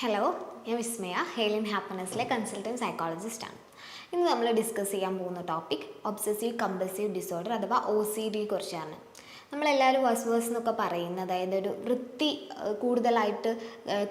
Hello ഞാൻ വിസ്മയ ഹെയിലിൻ ഹാപ്പിനെസ്സിലെ consultant സൈക്കോളജിസ്റ്റാണ് ഇന്ന് നമ്മൾ ഡിസ്കസ് ചെയ്യാൻ പോകുന്ന ടോപ്പിക് ഒബ്സസീവ് കമ്പൽസീവ് ഡിസോർഡർ അഥവാ ഒ സി ഡി കുറിച്ചാണ്. നമ്മളെല്ലാവരും വസ് എന്നൊക്കെ പറയുന്നത് അതായത് ഒരു വൃത്തി കൂടുതലായിട്ട്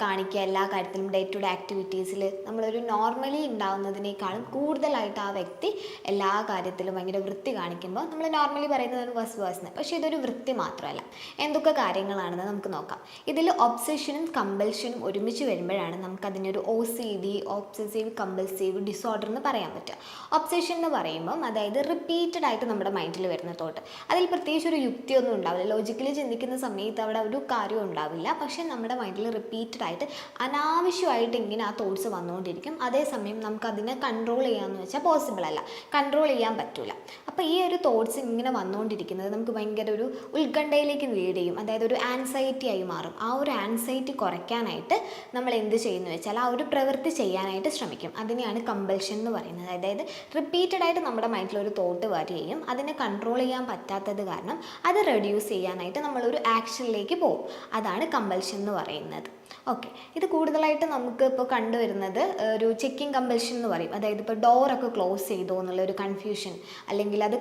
കാണിക്കുക എല്ലാ കാര്യത്തിലും ഡേ ടു ഡേ ആക്ടിവിറ്റീസിൽ നമ്മളൊരു നോർമലി ഉണ്ടാവുന്നതിനേക്കാളും കൂടുതലായിട്ട് ആ വ്യക്തി എല്ലാ കാര്യത്തിലും ഭയങ്കര വൃത്തി കാണിക്കുമ്പോൾ നമ്മൾ നോർമലി പറയുന്നത് വസ് എന്ന് പക്ഷേ ഇതൊരു വൃത്തി മാത്രമല്ല. എന്തൊക്കെ കാര്യങ്ങളാണെന്ന് നമുക്ക് നോക്കാം. ഇതിൽ ഒബ്സഷനും കമ്പൽഷനും ഒരുമിച്ച് വരുമ്പോഴാണ് നമുക്ക് അതിനൊരു O C D obsessive compulsive disorder എന്ന് പറയാൻ പറ്റുക. ഒബ്സഷൻ എന്ന് പറയുമ്പം അതായത് റിപ്പീറ്റഡ് ആയിട്ട് നമ്മുടെ മൈൻഡിൽ വരുന്ന തോട്ട് അതിൽ പ്രത്യേകിച്ച് ഒരു യുക്തിയൊന്നും ഉണ്ടാവില്ല. ലോജിക്കലി ചിന്തിക്കുന്ന സമയത്ത് അവിടെ ഒരു കാര്യം ഉണ്ടാവില്ല. പക്ഷേ നമ്മുടെ മൈൻഡിൽ റിപ്പീറ്റഡ് ആയിട്ട് അനാവശ്യമായിട്ട് ഇങ്ങനെ ആ തോട്ട്സ് വന്നുകൊണ്ടിരിക്കും. അതേസമയം നമുക്ക് അതിനെ കൺട്രോൾ ചെയ്യാമെന്ന് വെച്ചാൽ പോസിബിൾ അല്ല. കൺട്രോൾ ചെയ്യാൻ പറ്റില്ല അപ്പോൾ ഈ ഒരു തോട്ട്സ് ഇങ്ങനെ വന്നുകൊണ്ടിരിക്കുന്നത് നമുക്ക് ഭയങ്കര ഒരു ഉത്കണ്ഠയിലേക്ക് ലീഡ് ചെയ്യും അതായത് ഒരു ആൻസൈറ്റി ആയി മാറും. ആ ഒരു ആൻസൈറ്റി കുറയ്ക്കാനായിട്ട് നമ്മൾ എന്ത് ചെയ്യുന്നു വെച്ചാൽ ആ ഒരു പ്രവൃത്തി ചെയ്യാനായിട്ട് ശ്രമിക്കും. അതിനെയാണ് കമ്പൽഷൻ എന്ന് പറയുന്നത്. അതായത് റിപ്പീറ്റഡ് ആയിട്ട് നമ്മുടെ മൈൻഡിൽ ഒരു തോട്ട് വരികയും അതിനെ കൺട്രോൾ ചെയ്യാൻ പറ്റാത്തത് കാരണം അത് റെഡ്യൂസ് ചെയ്യാനായിട്ട് നമ്മളൊരു ആക്ഷനിലേക്ക് പോകും. അതാണ് കമ്പൽഷൻ എന്ന് പറയുന്നത്. ഓക്കെ ഇത് കൂടുതലായിട്ട് നമുക്ക് ഇപ്പോൾ കണ്ടുവരുന്നത് ഒരു ചെക്കിംഗ് കമ്പൽഷൻ എന്ന് പറയും. അതായത് ഇപ്പോൾ ഡോറൊക്കെ ക്ലോസ് ചെയ്തോ എന്നുള്ള ഒരു കൺഫ്യൂഷൻ അല്ലെങ്കിൽ അത്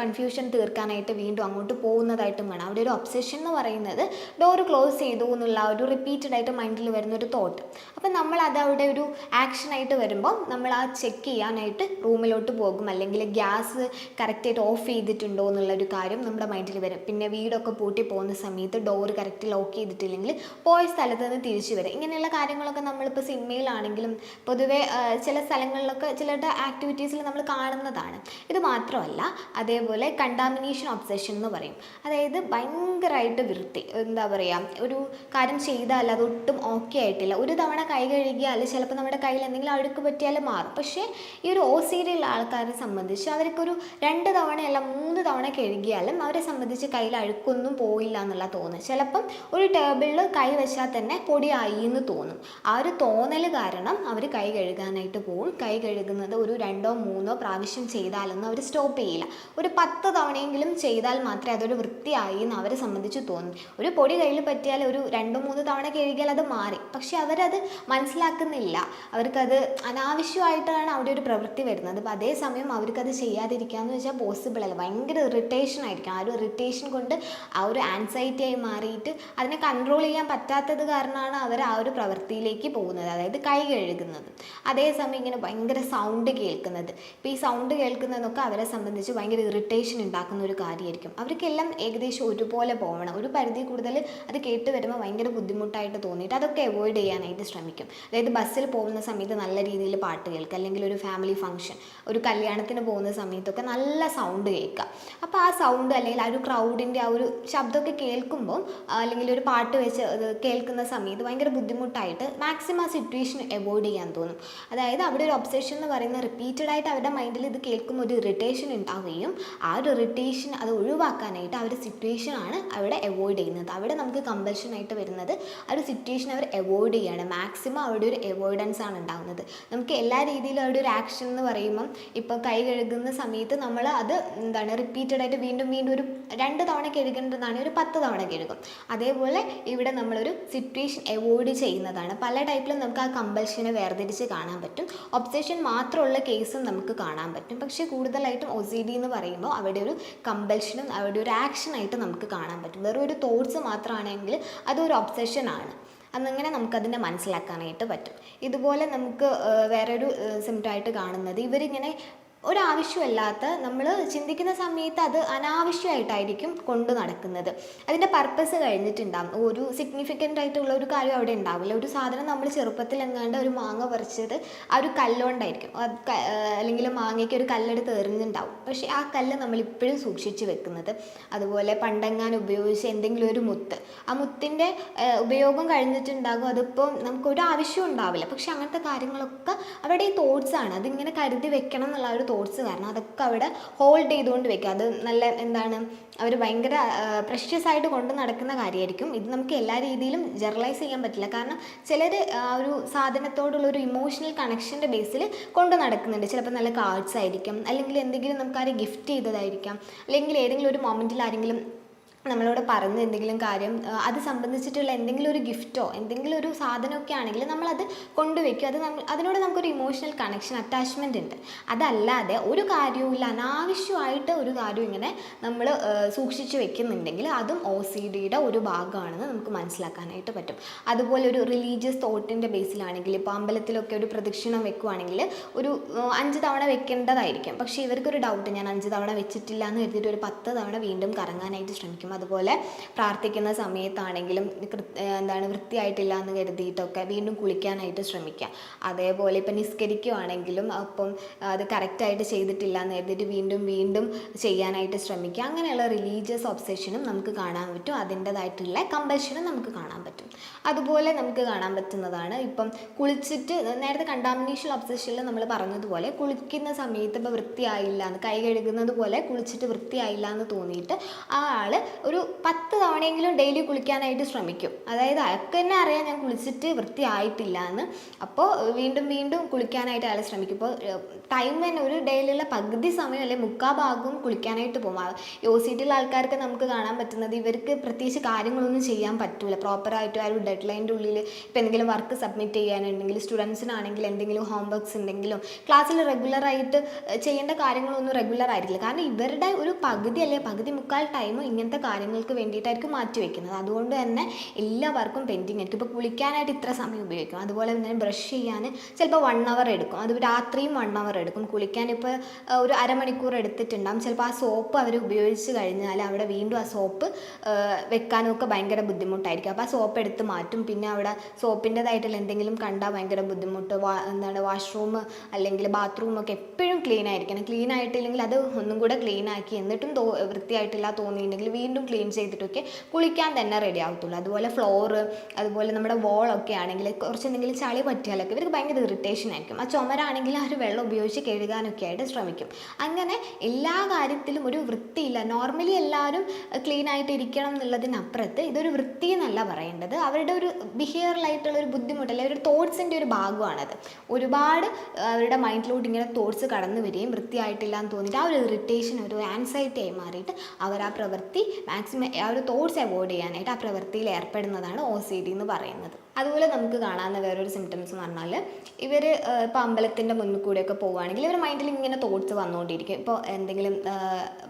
കൺഫ്യൂഷൻ തീർക്കാനായിട്ട് വീണ്ടും അങ്ങോട്ട് പോകുന്നതായിട്ടും വേണം അവിടെ ഒരു ഒബ്സെഷൻ എന്ന് പറയുന്നത് ഡോർ ക്ലോസ് ചെയ്തു എന്നുള്ള ഒരു റിപ്പീറ്റഡ് ആയിട്ട് മൈൻഡിൽ വരുന്ന ഒരു തോട്ട് അപ്പം നമ്മൾ അത് അവിടെ ഒരു ആക്ഷനായിട്ട് വരുമ്പോൾ നമ്മൾ ആ ചെക്ക് ചെയ്യാനായിട്ട് റൂമിലോട്ട് പോകും. അല്ലെങ്കിൽ ഗ്യാസ് കറക്റ്റായിട്ട് ഓഫ് ചെയ്തിട്ടുണ്ടോ എന്നുള്ളൊരു കാര്യം നമ്മുടെ മൈൻഡിൽ വരും. പിന്നെ വീടൊക്കെ പൂട്ടി പോകുന്ന സമയത്ത് ഡോർ കറക്റ്റ് ലോക്ക് ചെയ്തിട്ടില്ലെങ്കിൽ പോയ സ്ഥലത്ത് നിന്ന് തിരിച്ചു വരും. ഇങ്ങനെയുള്ള കാര്യങ്ങളൊക്കെ നമ്മളിപ്പോൾ സിനിമയിലാണെങ്കിലും പൊതുവേ ചില സ്ഥലങ്ങളിലൊക്കെ ചിലരുടെ ആക്ടിവിറ്റീസിൽ നമ്മൾ കാണുന്നതാണ്. ഇത് മാത്രമല്ല അതേപോലെ കണ്ടാമിനേഷൻ ഒബ്സെഷൻ എന്ന് പറയും. അതായത് ഭയങ്കരമായിട്ട് വൃത്തി എന്താ പറയുക ഒരു കാര്യം ചെയ്താൽ അതൊട്ടും ഓക്കെ ആയിട്ടില്ല. ഒരു തവണ കൈ കഴുകിയാൽ ചിലപ്പോൾ നമ്മുടെ കയ്യിൽ എന്തെങ്കിലും അഴുക്ക് പറ്റിയാൽ മാറും. പക്ഷേ ഈ ഒരു ഓ സി ആൾക്കാരെ സംബന്ധിച്ച് അവർക്കൊരു രണ്ട് തവണയല്ല മൂന്ന് തവണ കഴുകിയാലും അവരെ സംബന്ധിച്ച് കയ്യിൽ അഴുക്കൊന്നും പോയില്ല എന്നുള്ള തോന്നുന്നു ചിലപ്പം ഒരു ടേബിളിൽ കൈ വെച്ചാൽ തന്നെ പൊടിയായി എന്ന് തോന്നും. ആ ഒരു തോന്നൽ കാരണം അവർ കൈ കഴുകാനായിട്ട് പോകും കൈ കഴുകുന്നത് ഒരു രണ്ടോ മൂന്നോ പ്രാവശ്യം ചെയ്താലൊന്നും അവർ സ്റ്റോപ്പ് ചെയ്യില്ല. ഒരു പത്ത് തവണയെങ്കിലും ചെയ്താൽ മാത്രമേ അതൊരു വൃത്തിയായി എന്ന് അവരെ സംബന്ധിച്ച് തോന്നും. ഒരു പൊടി കയ്യിൽ പറ്റിയാൽ ഒരു രണ്ടോ മൂന്ന് തവണ കഴുകിയാൽ അത് മാറി. പക്ഷെ അവരത് മനസ്സിലാക്കുന്നില്ല. അവർക്കത് അനാവശ്യമായിട്ടാണ് അവിടെ ഒരു പ്രവൃത്തി വരുന്നത്. അപ്പോൾ അതേസമയം അവർക്കത് ചെയ്യാതിരിക്കാന്ന് വെച്ചാൽ പോസിബിൾ അല്ല. ഭയങ്കര ഇറിറ്റേഷൻ ആയിരിക്കും ആ ഒരു ഇറിറ്റേഷൻ കൊണ്ട് ആ ഒരു ആൻസൈറ്റി ആയി മാറിയിട്ട് അതിനെ കൺട്രോൾ ചെയ്യാൻ പറ്റാത്തത് കാരണമാണ് അവർ ആ ഒരു പ്രവൃത്തിയിലേക്ക് പോകുന്നത് അതായത് കൈ കഴുകുന്നത്. അതേസമയം ഇങ്ങനെ ഭയങ്കര സൗണ്ട് കേൾക്കുന്നത്. ഇപ്പോൾ ഈ സൗണ്ട് കേൾക്കുന്നതൊക്കെ അവരെ സംബന്ധിച്ച് ഭയങ്കര ഇറിറ്റേഷൻ ഉണ്ടാക്കുന്ന ഒരു കാര്യമായിരിക്കും. അവർക്കെല്ലാം ഏകദേശം ഒരുപോലെ പോകണം ഒരു പരിധി കൂടുതൽ അത് കേട്ട് വരുമ്പോൾ ഭയങ്കര ബുദ്ധിമുട്ടായിട്ട് തോന്നിയിട്ട് അതൊക്കെ അവോയ്ഡ് ചെയ്യാനായിട്ട് ശ്രമിക്കും. അതായത് ബസ്സിൽ പോകുന്ന സമയത്ത് നല്ല രീതിയിൽ പാട്ട് കേൾക്കുക അല്ലെങ്കിൽ ഒരു ഫാമിലി ഫംഗ്ഷൻ ഒരു കല്യാണത്തിന് പോകുന്ന സമയത്തൊക്കെ നല്ല സൗണ്ട് കേൾക്കുക. അപ്പോൾ ആ സൗണ്ട് അല്ലെങ്കിൽ ആ ഒരു ക്രൗഡിന്റെ ആ ഒരു ശബ്ദമൊക്കെ കേൾക്കുമ്പോൾ അല്ലെങ്കിൽ ഒരു പാട്ട് വെച്ച് കേൾക്കുന്ന സമയത്ത് ഭയങ്കര ബുദ്ധിമുട്ടായിട്ട് മാക്സിമം ആ സിറ്റുവേഷൻ അവോയ്ഡ് ചെയ്യാൻ തോന്നും. അതായത് അവിടെ ഒരു ഒബ്സെഷൻ എന്ന് പറയുന്ന റിപ്പീറ്റഡ് ആയിട്ട് അവരുടെ മൈൻഡിൽ ഇത് കേൾക്കുമ്പോൾ ഒരു ഇറിറ്റേഷൻ ഉണ്ടാവുകയും ആ ഒരു ഇറിറ്റേഷൻ അത് ഒഴിവാക്കാനായിട്ട് ആ ഒരു സിറ്റുവേഷൻ ആണ് അവിടെ അവോയ്ഡ് ചെയ്യുന്നത്. അവിടെ നമുക്ക് കമ്പൽഷൻ ആയിട്ട് വരുന്നത് ആ ഒരു സിറ്റുവേഷൻ അവർ അവോയ്ഡ് ചെയ്യാണ് മാക്സിമം അവിടെ ഒരു അവോയ്ഡൻസ് ആണ് ഉണ്ടാകുന്നത് നമുക്ക് എല്ലാ രീതിയിലും അവിടെ ഒരു ആക്ഷൻ എന്ന് പറയുമ്പം ഇപ്പോൾ കൈ കഴുകുന്ന സമയത്ത് നമ്മൾ അത് എന്താണ് റിപ്പീറ്റഡ് ആയിട്ട് വീണ്ടും വീണ്ടും ഒരു രണ്ട് തവണ കഴുകേണ്ടതാണ് ഒരു പത്ത് തവണ കഴുകും. അതേപോലെ ഇവിടെ നമ്മളൊരു സിറ്റുവേഷൻ അവോയ്ഡ് ചെയ്യുന്നതാണ്. പല ടൈപ്പിലും നമുക്ക് ആ കമ്പൽഷനെ വേർതിരിച്ച് കാണാൻ പറ്റും. ഒബ്സേഷൻ മാത്രമുള്ള കേസും നമുക്ക് കാണാൻ പറ്റും. പക്ഷേ കൂടുതലായിട്ടും ഒ സി ഡി എന്ന് പറയുമ്പോൾ അവിടെ ഒരു കമ്പൽഷനും അവിടെ ഒരു ആക്ഷനായിട്ട് നമുക്ക് കാണാൻ പറ്റും. വെറും ഒരു തോട്ട്സ് മാത്രമാണെങ്കിൽ അതൊരു ഒബ്സേഷൻ ആണ്. അന്നങ്ങനെ നമുക്കതിനെ മനസ്സിലാക്കാനായിട്ട് പറ്റും. ഇതുപോലെ നമുക്ക് വേറൊരു സിംറ്റമായിട്ട് കാണുന്നത് ഇവരിങ്ങനെ ഒരാവശ്യമല്ലാത്ത നമ്മൾ ചിന്തിക്കുന്ന സമയത്ത് അത് അനാവശ്യമായിട്ടായിരിക്കും കൊണ്ട് നടക്കുന്നത്. അതിന്റെ പർപ്പസ് കഴിഞ്ഞിട്ടുണ്ടാകും ഒരു സിഗ്നിഫിക്കന്റ് ആയിട്ടുള്ള ഒരു കാര്യം അവിടെ ഉണ്ടാവില്ല. ഒരു സാധനം നമ്മൾ ചെറുപ്പത്തിൽ എങ്ങാണ്ട് ഒരു മാങ്ങ പറിച്ചത് ആ ഒരു കല്ലുകൊണ്ടായിരിക്കും അല്ലെങ്കിൽ മാങ്ങയ്ക്ക് ഒരു കല്ലെടുത്ത് എറിഞ്ഞിട്ടുണ്ടാവും പക്ഷേ ആ കല്ല് നമ്മൾ ഇപ്പോഴും സൂക്ഷിച്ച് വെക്കുന്നത്. അതുപോലെ പണ്ടെങ്ങാൻ ഉപയോഗിച്ച എന്തെങ്കിലും ഒരു മുത്ത്. ആ മുത്തിന്റെ ഉപയോഗം കഴിഞ്ഞിട്ടുണ്ടാകും. അതിപ്പോൾ നമുക്കൊരു ആവശ്യം ഉണ്ടാവില്ല. പക്ഷെ അങ്ങനത്തെ കാര്യങ്ങളൊക്കെ അവിടെ ഈ തോട്ട്സാണ് അതിങ്ങനെ കരുതി വെക്കണം എന്നുള്ള ഒരു തോട്ട്സ് കാരണം അതൊക്കെ അവിടെ ഹോൾഡ് ചെയ്തുകൊണ്ട് വെക്കുക. അത് നല്ല എന്താണ് അവർ ഭയങ്കര പ്രഷ്യസ് ആയിട്ട് കൊണ്ട് നടക്കുന്ന കാര്യമായിരിക്കും ഇത് നമുക്ക് എല്ലാ രീതിയിലും ജനറലൈസ് ചെയ്യാൻ പറ്റില്ല. കാരണം ചിലർ ആ ഒരു സാധനത്തോടുള്ള ഒരു ഇമോഷണൽ കണക്ഷന്റെ ബേസിൽ കൊണ്ട് നടക്കുന്നുണ്ട്. ചിലപ്പോൾ നല്ല കാർഡ്സ് ആയിരിക്കും. അല്ലെങ്കിൽ എന്തെങ്കിലും നമുക്ക് ആരും ഗിഫ്റ്റ് ചെയ്തതായിരിക്കാം. അല്ലെങ്കിൽ ഏതെങ്കിലും ഒരു മൊമെന്റിൽ ആരെങ്കിലും നമ്മളോട് പറഞ്ഞ എന്തെങ്കിലും കാര്യം അത് സംബന്ധിച്ചിട്ടുള്ള എന്തെങ്കിലും ഒരു ഗിഫ്റ്റോ എന്തെങ്കിലും ഒരു സാധനമൊക്കെ ആണെങ്കിൽ നമ്മളത് കൊണ്ടുവയ്ക്കും. അത് നമ്മൾ അതിനോട് നമുക്കൊരു ഇമോഷണൽ കണക്ഷൻ അറ്റാച്ച്മെന്റ് ഉണ്ട്. അതല്ലാതെ ഒരു കാര്യവുമില്ല. അനാവശ്യമായിട്ട് ഒരു കാര്യം ഇങ്ങനെ നമ്മൾ സൂക്ഷിച്ചു വെക്കുന്നുണ്ടെങ്കിൽ അതും ഒ സി ഡിയുടെ ഒരു ഭാഗമാണെന്ന് നമുക്ക് മനസ്സിലാക്കാനായിട്ട് പറ്റും. അതുപോലെ ഒരു റിലീജിയസ് തോട്ടിന്റെ ബേസിലാണെങ്കിൽ ഇപ്പോൾ അമ്പലത്തിലൊക്കെ ഒരു പ്രദക്ഷിണം വെക്കുവാണെങ്കിൽ ഒരു അഞ്ച് തവണ വെക്കേണ്ടതായിരിക്കും. പക്ഷേ ഇവർക്കൊരു ഡൗട്ട് ഞാൻ അഞ്ച് തവണ വെച്ചിട്ടില്ല എന്ന് കരുതിയിട്ട് ഒരു പത്ത് തവണ വീണ്ടും കറങ്ങാനായിട്ട് ശ്രമിക്കും അതുപോലെ പ്രാർത്ഥിക്കുന്ന സമയത്താണെങ്കിലും എന്താണ് വൃത്തിയായിട്ടില്ല എന്ന് കരുതിയിട്ടൊക്കെ വീണ്ടും കുളിക്കാനായിട്ട് ശ്രമിക്കുക അതേപോലെ ഇപ്പം നിസ്കരിക്കുവാണെങ്കിലും അപ്പം അത് കറക്റ്റായിട്ട് ചെയ്തിട്ടില്ല എന്ന് കരുതിയിട്ട് വീണ്ടും വീണ്ടും ചെയ്യാനായിട്ട് ശ്രമിക്കുക അങ്ങനെയുള്ള റിലീജിയസ് ഒബ്സെഷനും നമുക്ക് കാണാൻ പറ്റും. അതിന്റെതായിട്ടുള്ള കമ്പൽഷനും നമുക്ക് കാണാൻ പറ്റും. അതുപോലെ നമുക്ക് കാണാൻ പറ്റുന്നതാണ് ഇപ്പം കുളിച്ചിട്ട് നേരത്തെ കണ്ടാമിനേഷൻ ഒബ്സെഷനിൽ നമ്മൾ പറഞ്ഞതുപോലെ കുളിക്കുന്ന സമയത്ത് ഇപ്പോൾ വൃത്തിയായില്ല എന്ന് കൈ കഴുകുന്നത് പോലെ കുളിച്ചിട്ട് വൃത്തിയായില്ല എന്ന് തോന്നിയിട്ട് ആ ആൾ ഒരു പത്ത് തവണയെങ്കിലും ഡെയിലി കുളിക്കാനായിട്ട് ശ്രമിക്കും. അതായത് അയാൾക്ക് തന്നെ അറിയാം ഞാൻ കുളിച്ചിട്ട് വൃത്തിയായിട്ടില്ല എന്ന് അപ്പോൾ വീണ്ടും വീണ്ടും കുളിക്കാനായിട്ട് അയാൾ ശ്രമിക്കും. ഇപ്പോൾ ടൈം തന്നെ ഒരു ഡെയിലുള്ള പകുതി സമയം അല്ലെങ്കിൽ മുക്കാ ഭാഗവും കുളിക്കാനായിട്ട് പോകും ഒ സി ടിയിലുള്ള ആൾക്കാർക്ക് നമുക്ക് കാണാൻ പറ്റുന്നത് ഇവർക്ക് പ്രത്യേകിച്ച് കാര്യങ്ങളൊന്നും ചെയ്യാൻ പറ്റില്ല പ്രോപ്പറായിട്ട് ആ ഒരു ഡെഡ് ലൈന്റെ ഉള്ളിൽ ഇപ്പോൾ എന്തെങ്കിലും വർക്ക് സബ്മിറ്റ് ചെയ്യാനുണ്ടെങ്കിൽ സ്റ്റുഡൻസിനാണെങ്കിൽ എന്തെങ്കിലും ഹോംവർക്ക്സ് ഉണ്ടെങ്കിലും ക്ലാസ്സിൽ റെഗുലറായിട്ട് ചെയ്യേണ്ട കാര്യങ്ങളൊന്നും റെഗുലർ ആയിരിക്കില്ല കാരണം ഇവരുടെ ഒരു പകുതി അല്ലെങ്കിൽ പകുതി മുക്കാൽ ടൈമും ഇങ്ങനത്തെ കാര്യങ്ങൾക്ക് വേണ്ടിയിട്ടായിരിക്കും മാറ്റി വെക്കുന്നത്. അതുകൊണ്ട് തന്നെ എല്ലാ വർക്കും പെൻഡിങ് ആയിരിക്കും. ഇപ്പോൾ കുളിക്കാനായിട്ട് ഇത്ര സമയം ഉപയോഗിക്കും. അതുപോലെ തന്നെ ബ്രഷ് ചെയ്യാൻ ചിലപ്പോൾ വൺ അവർ എടുക്കും. അത് രാത്രിയും വൺ അവർ എടുക്കും. കുളിക്കാൻ ഇപ്പോൾ ഒരു അരമണിക്കൂർ എടുത്തിട്ടുണ്ടാകും ചിലപ്പോൾ ആ സോപ്പ് അവർ ഉപയോഗിച്ച് കഴിഞ്ഞാൽ അവിടെ വീണ്ടും ആ സോപ്പ് വെക്കാനൊക്കെ ഭയങ്കര ബുദ്ധിമുട്ടായിരിക്കും. അപ്പോൾ ആ സോപ്പ് എടുത്ത് മാറ്റും. പിന്നെ അവിടെ സോപ്പിന്റെതായിട്ടുള്ള എന്തെങ്കിലും കണ്ടാൽ ഭയങ്കര ബുദ്ധിമുട്ട്. എന്താണ് വാഷ്റൂം അല്ലെങ്കിൽ ബാത്റൂം ഒക്കെ എപ്പോഴും ക്ലീൻ ആയിരിക്കണം. ക്ലീൻ ആയിട്ടില്ലെങ്കിൽ അത് ഒന്നും കൂടെ ക്ലീൻ ആക്കി എന്നിട്ടും തോ വൃത്തിയായിട്ടില്ല തോന്നിയിട്ടുണ്ടെങ്കിൽ വീണ്ടും ക്ലീൻ ചെയ്തിട്ടൊക്കെ കുളിക്കാൻ തന്നെ റെഡി ആവത്തുള്ളൂ. അതുപോലെ ഫ്ലോറ് അതുപോലെ നമ്മുടെ വോളൊക്കെ ആണെങ്കിൽ കുറച്ച് എന്തെങ്കിലും ചളി പറ്റിയാലൊക്കെ ഇവർക്ക് ഭയങ്കര ഇറിറ്റേഷൻ ആയിരിക്കും. ആ ചുമരാണെങ്കിൽ ആ ഒരു വെള്ളം ഉപയോഗിച്ച് കഴുകാനൊക്കെ ആയിട്ട് ശ്രമിക്കും. അങ്ങനെ എല്ലാ കാര്യത്തിലും ഒരു വൃത്തിയില്ല. നോർമലി എല്ലാവരും ക്ലീൻ ആയിട്ട് ഇരിക്കണം എന്നുള്ളതിനപ്പുറത്ത് ഇതൊരു വൃത്തി എന്നല്ല പറയേണ്ടത്. അവരുടെ ഒരു ബിഹേവിയറലായിട്ടുള്ള ഒരു ബുദ്ധിമുട്ട് അല്ലെങ്കിൽ ഒരു തോട്ട്സിന്റെ ഒരു ഭാഗമാണത്. ഒരുപാട് അവരുടെ മൈൻഡിലോട്ട് ഇങ്ങനെ തോട്ട്സ് കടന്നു വരികയും വൃത്തിയായിട്ടില്ല എന്ന് തോന്നിയിട്ട് ആ ഒരു ഇറിറ്റേഷൻ ഒരു ആൻസൈറ്റി ആയി മാറിയിട്ട് അവർ ആ പ്രവൃത്തി മാക്സിമം ആ ഒരു തോട്ട്സ് അവോയ്ഡ് ചെയ്യാനായിട്ട് ആ പ്രവൃത്തിയിൽ ഏർപ്പെടുന്നതാണ് ഒ സി ഡി എന്ന് പറയുന്നത്. അതുപോലെ നമുക്ക് കാണാവുന്ന വേറൊരു സിംറ്റംസ് എന്ന് പറഞ്ഞാൽ ഇവർ ഇപ്പോൾ അമ്പലത്തിന്റെ മുന്നിൽ കൂടെയൊക്കെ പോവുകയാണെങ്കിൽ ഇവർ മൈൻഡിൽ ഇങ്ങനെ തോട്ട്സ് വന്നുകൊണ്ടിരിക്കും. ഇപ്പോൾ എന്തെങ്കിലും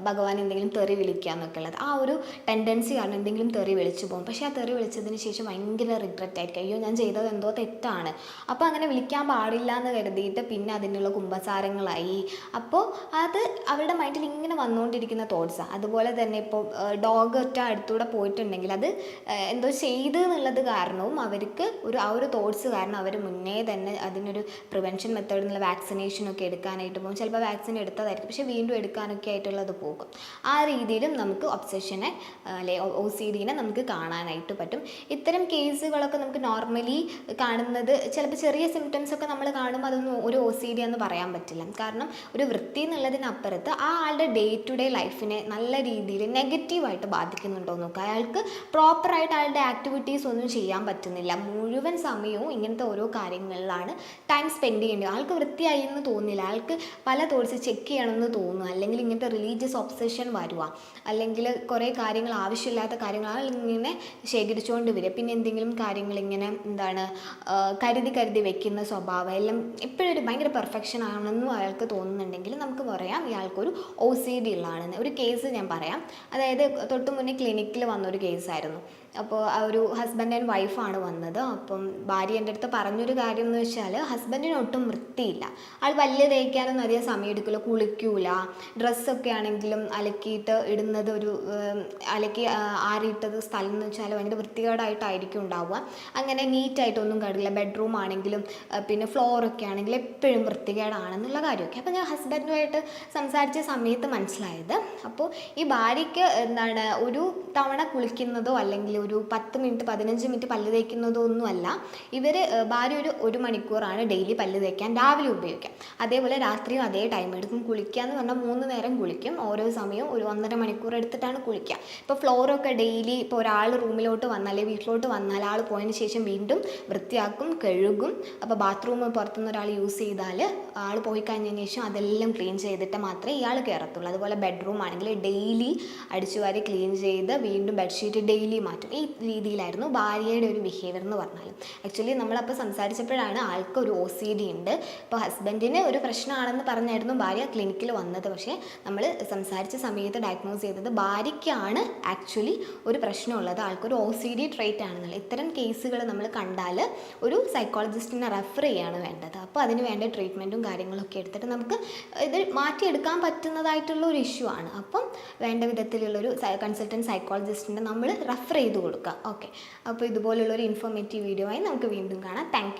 ഭഗവാൻ എന്തെങ്കിലും തെറി വിളിക്കുക എന്നൊക്കെ ഉള്ളത്. ആ ഒരു ടെൻഡൻസി കാരണം എന്തെങ്കിലും തെറി വിളിച്ചു പോകും. പക്ഷേ ആ തെറി വിളിച്ചതിന് ശേഷം ഭയങ്കര റിഗ്രറ്റ് ആയിരിക്കും. അയ്യോ ഞാൻ ചെയ്തത് എന്തോ തെറ്റാണ്. അപ്പോൾ അങ്ങനെ വിളിക്കാൻ പാടില്ല എന്ന് കരുതിയിട്ട് പിന്നെ അതിനുള്ള കുമ്പസാരങ്ങളായി. അപ്പോൾ അത് അവരുടെ മൈൻഡിൽ ഇങ്ങനെ വന്നുകൊണ്ടിരിക്കുന്ന തോട്ട്സാണ് അതുപോലെ തന്നെ ഇപ്പോൾ ഡോഗ് ഒറ്റ അടുത്തൂടെ പോയിട്ടുണ്ടെങ്കിൽ അത് എന്തോ ചെയ്ത് എന്നുള്ളത് കാരണവും അവർക്ക് ഒരു ആ ഒരു തോട്ട്സ് കാരണം അവർ മുന്നേ തന്നെ അതിനൊരു പ്രിവെൻഷൻ മെത്തേഡ് എന്നുള്ള വാക്സിനേഷൻ ഒക്കെ എടുക്കാനായിട്ട് പോകും. ചിലപ്പോൾ വാക്സിൻ എടുത്തതായിരിക്കും. പക്ഷേ വീണ്ടും എടുക്കാനൊക്കെ ആയിട്ടുള്ളത് പോകും. ആ രീതിയിലും നമുക്ക് ഒബ്സെഷനെ അല്ലെ ഒ സി ഡിനെ നമുക്ക് കാണാനായിട്ട് പറ്റും. ഇത്തരം കേസുകളൊക്കെ നമുക്ക് നോർമലി കാണുന്നത് ചിലപ്പോൾ ചെറിയ സിംറ്റംസ് ഒക്കെ നമ്മൾ കാണുമ്പോൾ അതൊന്നും ഒരു ഒ സി ഡി എന്ന് പറയാൻ പറ്റില്ല. കാരണം ഒരു വൃത്തി എന്നുള്ളതിനപ്പുറത്ത് ആ ആളുടെ ഡേ ടു ഡേ ലൈഫിനെ നല്ല രീതിയിൽ നെഗറ്റീവായിട്ട് ബാധിക്കുന്നുണ്ടോ എന്ന് നോക്കുക അയാൾക്ക് പ്രോപ്പറായിട്ട് അയാളുടെ ആക്ടിവിറ്റീസ് ഒന്നും ചെയ്യാൻ പറ്റുന്നില്ല. മുഴുവൻ സമയവും ഇങ്ങനത്തെ ഓരോ കാര്യങ്ങളിലാണ് ടൈം സ്പെൻഡ് ചെയ്യേണ്ടത്. ആൾക്ക് വൃത്തിയായി എന്ന് തോന്നില്ല ആൾക്ക് പല തോട്ട്സ് ചെക്ക് ചെയ്യണമെന്ന് തോന്നുക അല്ലെങ്കിൽ ഇങ്ങനത്തെ റിലീജിയസ് ഒബ്സെഷൻ വരുക. അല്ലെങ്കിൽ കുറേ കാര്യങ്ങൾ ആവശ്യമില്ലാത്ത കാര്യങ്ങൾ ഇങ്ങനെ ശേഖരിച്ചുകൊണ്ട് വരിക. പിന്നെ എന്തെങ്കിലും കാര്യങ്ങൾ ഇങ്ങനെ എന്താണ് കരുതി കരുതി വെക്കുന്ന സ്വഭാവം എല്ലാം എപ്പോഴും ഒരു ഭയങ്കര പെർഫെക്ഷൻ ആണെന്നും അയാൾക്ക് തോന്നുന്നുണ്ടെങ്കിൽ നമുക്ക് പറയാം. ഇയാൾക്കൊരു ഒ സി ഡി ഉള്ളതാണെന്ന് ഒരു കേസ് ഞാൻ പറയാം. അതായത് തൊട്ട് മുന്നേ ക്ലിനിക്കിൽ വന്ന ഒരു കേസായിരുന്നു അപ്പോൾ ആ ഒരു ഹസ്ബൻഡ് ആൻഡ് വൈഫാണ് വന്നത്. അപ്പം ഭാര്യ എന്റെ അടുത്ത് പറഞ്ഞൊരു കാര്യം എന്ന് വെച്ചാൽ ഹസ്ബൻഡിന് ഒട്ടും വൃത്തിയില്ല. ആൾ വലിയ തേക്കാനൊന്നും അധികം സമയം എടുക്കില്ല കുളിക്കൂല. ഡ്രസ്സൊക്കെ ആണെങ്കിലും അലക്കിയിട്ട് ഇടുന്നത് ഒരു അലക്കി ആറിയിട്ടത് സ്ഥലം എന്ന് വെച്ചാൽ ഭയങ്കര വൃത്തികേടായിട്ടായിരിക്കും ഉണ്ടാവുക. അങ്ങനെ നീറ്റായിട്ടൊന്നും കണ്ടില്ല ബെഡ്റൂം ആണെങ്കിലും പിന്നെ ഫ്ലോറൊക്കെ ആണെങ്കിലും എപ്പോഴും വൃത്തികേടാണെന്നുള്ള കാര്യമൊക്കെ. അപ്പോൾ ഞാൻ ഹസ്ബൻഡുമായിട്ട് സംസാരിച്ച സമയത്ത് മനസ്സിലായത്. അപ്പോൾ ഈ ഭാര്യയ്ക്ക് എന്താണ് ഒരു തവണ കുളിക്കുന്നതോ അല്ലെങ്കിൽ ഒരു പത്ത് മിനിറ്റ് പതിനഞ്ച് മിനിറ്റ് പല്ല് തേക്കുന്നതൊന്നുമല്ല. ഇവർ ഭാര്യ ഒരു ഒരു മണിക്കൂറാണ് ഡെയിലി പല്ല് തേക്കാൻ രാവിലെ ഉപയോഗിക്കാം അതേപോലെ രാത്രിയും അതേ ടൈം എടുക്കും. കുളിക്കുക എന്ന് പറഞ്ഞാൽ മൂന്ന് നേരം കുളിക്കും. ഓരോ സമയവും ഒരു ഒന്നര മണിക്കൂർ എടുത്തിട്ടാണ് കുളിക്കുക. ഇപ്പോൾ ഫ്ലോറൊക്കെ ഡെയിലി ഇപ്പോൾ ഒരാൾ റൂമിലോട്ട് വന്നാൽ അല്ലെങ്കിൽ വീട്ടിലോട്ട് വന്നാൽ ആൾ പോയതിന് ശേഷം വീണ്ടും വൃത്തിയാക്കും കഴുകും. അപ്പോൾ ബാത്റൂം പുറത്തുനിന്ന് ഒരാൾ യൂസ് ചെയ്താൽ ആൾ പോയി കഴിഞ്ഞതിന് ശേഷം അതെല്ലാം ക്ലീൻ ചെയ്തിട്ട് മാത്രമേ ഇയാൾ കയറത്തുള്ളൂ. അതുപോലെ ബെഡ്റൂം ആണെങ്കിൽ ഡെയിലി അടിച്ചു വാരി ക്ലീൻ ചെയ്ത് വീണ്ടും ബെഡ്ഷീറ്റ് ഡെയിലി മാറ്റും. ഈ രീതിയിലായിരുന്നു ഭാര്യയുടെ ഒരു ബിഹേവിയർ എന്ന് പറഞ്ഞാൽ ആക്ച്വലി നമ്മളപ്പോൾ സംസാരിച്ചപ്പോഴാണ് ആൾക്ക് ഒരു ഒ സി ഡി ഉണ്ട്. ഇപ്പോൾ ഹസ്ബൻഡിന് ഒരു പ്രശ്നമാണെന്ന് പറഞ്ഞായിരുന്നു ഭാര്യ ക്ലിനിക്കിൽ വന്നത്. പക്ഷേ നമ്മൾ സംസാരിച്ച സമയത്ത് ഡയഗ്നോസ് ചെയ്തത് ഭാര്യയ്ക്കാണ് ആക്ച്വലി ഒരു പ്രശ്നമുള്ളത്. ആൾക്കൊരു ഒ സി ഡി ട്രേറ്റ് ആണെന്നുള്ളത്. ഇത്തരം കേസുകൾ നമ്മൾ കണ്ടാൽ ഒരു സൈക്കോളജിസ്റ്റിനെ റെഫർ ചെയ്യാണ് വേണ്ടത്. അപ്പോൾ അതിന് വേണ്ട ട്രീറ്റ്മെന്റും കാര്യങ്ങളൊക്കെ എടുത്തിട്ട് നമുക്ക് ഇത് മാറ്റിയെടുക്കാൻ പറ്റുന്നതായിട്ടുള്ള ഒരു ഇഷ്യൂ ആണ്. അപ്പം വേണ്ട വിധത്തിലുള്ളൊരു കൺസൾട്ടന്റ് സൈക്കോളജിസ്റ്റിനെ നമ്മൾ റെഫർ ചെയ്ത്. കൊടുക്കുക. ഓക്കെ അപ്പോൾ ഇതുപോലുള്ളൊരു ഇൻഫോർമേറ്റീവ് വീഡിയോ ആയി നമുക്ക് വീണ്ടും കാണാം. താങ്ക്